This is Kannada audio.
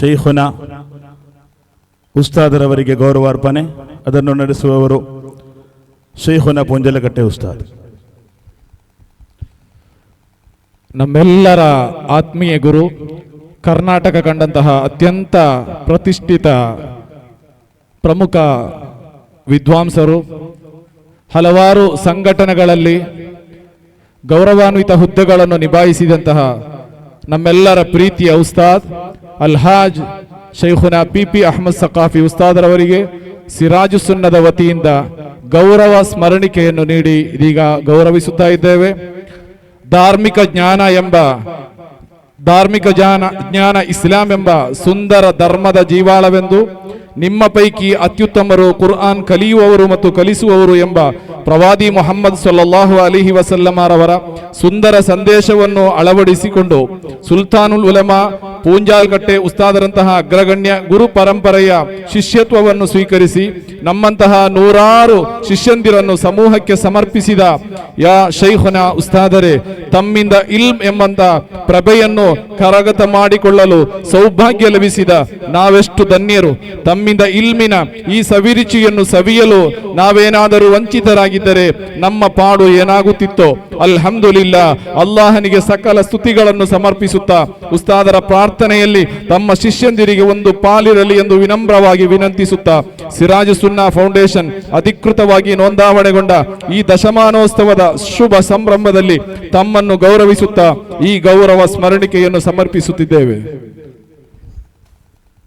ಶೈಖುನ ಉಸ್ತಾದರವರಿಗೆ ಗೌರವಾರ್ಪಣೆ. ಅದನ್ನು ನಡೆಸುವವರು ಶೈಖುನ ಪುಂಜಲಕಟ್ಟೆ ಉಸ್ತಾದ್. ನಮ್ಮೆಲ್ಲರ ಆತ್ಮೀಯ ಗುರು, ಕರ್ನಾಟಕ ಕಂಡಂತಹ ಅತ್ಯಂತ ಪ್ರತಿಷ್ಠಿತ ಪ್ರಮುಖ ವಿದ್ವಾಂಸರು, ಹಲವಾರು ಸಂಘಟನೆಗಳಲ್ಲಿ ಗೌರವಾನ್ವಿತ ಹುದ್ದೆಗಳನ್ನು ನಿಭಾಯಿಸಿದಂತಹ ನಮ್ಮೆಲ್ಲರ ಪ್ರೀತಿಯ ಉಸ್ತಾದ್ ಅಲ್ಹಾಜ್ ಶೈಖುನಾ ಪಿ ಪಿ ಅಹಮದ್ ಸಕಾಫಿ ಉಸ್ತಾದರವರಿಗೆ ಸಿರಾಜು ಸುನ್ನದ ವತಿಯಿಂದ ಗೌರವ ಸ್ಮರಣಿಕೆಯನ್ನು ನೀಡಿ ಇದೀಗ ಗೌರವಿಸುತ್ತಾ ಇದ್ದೇವೆ. ಧಾರ್ಮಿಕ ಜ್ಞಾನ ಎಂಬ, ಧಾರ್ಮಿಕ ಜ್ಞಾನ ಜ್ಞಾನ ಇಸ್ಲಾಂ ಎಂಬ ಸುಂದರ ಧರ್ಮದ ಜೀವಾಳವೆಂದು ನಿಮ್ಮ ಪೈಕಿ ಅತ್ಯುತ್ತಮರು ಕುರ್ಆನ್ ಕಲಿಯುವವರು ಮತ್ತು ಕಲಿಸುವವರು ಎಂಬ ಪ್ರವಾದಿ ಮೊಹಮ್ಮದ್ ಸೊಲ್ಲಾಹು ಅಲಿಹಿ ವಸಲ್ಲಮರವರ ಸುಂದರ ಸಂದೇಶವನ್ನು ಅಳವಡಿಸಿಕೊಂಡು ಸುಲ್ತಾನುಲ್ ಉಲಮಾ ಪೂಂಜಾಲ್ಗಟ್ಟೆ ಉಸ್ತಾದರಂತಹ ಅಗ್ರಗಣ್ಯ ಗುರು ಪರಂಪರೆಯ ಶಿಷ್ಯತ್ವವನ್ನು ಸ್ವೀಕರಿಸಿ ನಮ್ಮಂತಹ ನೂರಾರು ಶಿಷ್ಯಂದಿರನ್ನು ಸಮೂಹಕ್ಕೆ ಸಮರ್ಪಿಸಿದ ಯಾ ಶೈಹನ ಉಸ್ತಾದರೆ ತಮ್ಮಿಂದ ಇಲ್ಮ್ ಎಂಬಂತ ಪ್ರಭೆಯನ್ನು ಕರಗತ ಮಾಡಿಕೊಳ್ಳಲು ಸೌಭಾಗ್ಯ ಲಭಿಸಿದ ನಾವೆಷ್ಟು ಧನ್ಯರು. ತಮ್ಮಿಂದ ಇಲ್ಮಿನ ಈ ಸವಿರುಚಿಯನ್ನು ಸವಿಯಲು ನಾವೇನಾದರೂ ವಂಚಿತರಾಗಿದ್ದರೆ ನಮ್ಮ ಪಾಡು ಏನಾಗುತ್ತಿತ್ತೋ. ಅಲ್ಹಮ್ದುಲಿಲ್ಲ, ಅಲ್ಲಾಹನಿಗೆ ಸಕಲ ಸ್ತುತಿಗಳನ್ನು ಸಮರ್ಪಿಸುತ್ತಾ ಉಸ್ತಾದರ ಪ್ರಾರ್ಥನೆಯಲ್ಲಿ ತಮ್ಮ ಶಿಷ್ಯಂದಿರಿಗೆ ಒಂದು ಪಾಲಿರಲಿ ಎಂದು ವಿನಮ್ರವಾಗಿ ವಿನಂತಿಸುತ್ತಾ ಸಿರಾಜು ಸುನ್ನಾ ಫೌಂಡೇಶನ್ ಅಧಿಕೃತವಾಗಿ ನೋಂದಾವಣೆಗೊಂಡ ಈ ದಶಮಾನೋತ್ಸವದ ಶುಭ ಸಂಭ್ರಮದಲ್ಲಿ ತಮ್ಮನ್ನು ಗೌರವಿಸುತ್ತಾ ಈ ಗೌರವ ಸ್ಮರಣಿಕೆಯನ್ನು ಸಮರ್ಪಿಸುತ್ತಿದ್ದೇವೆ.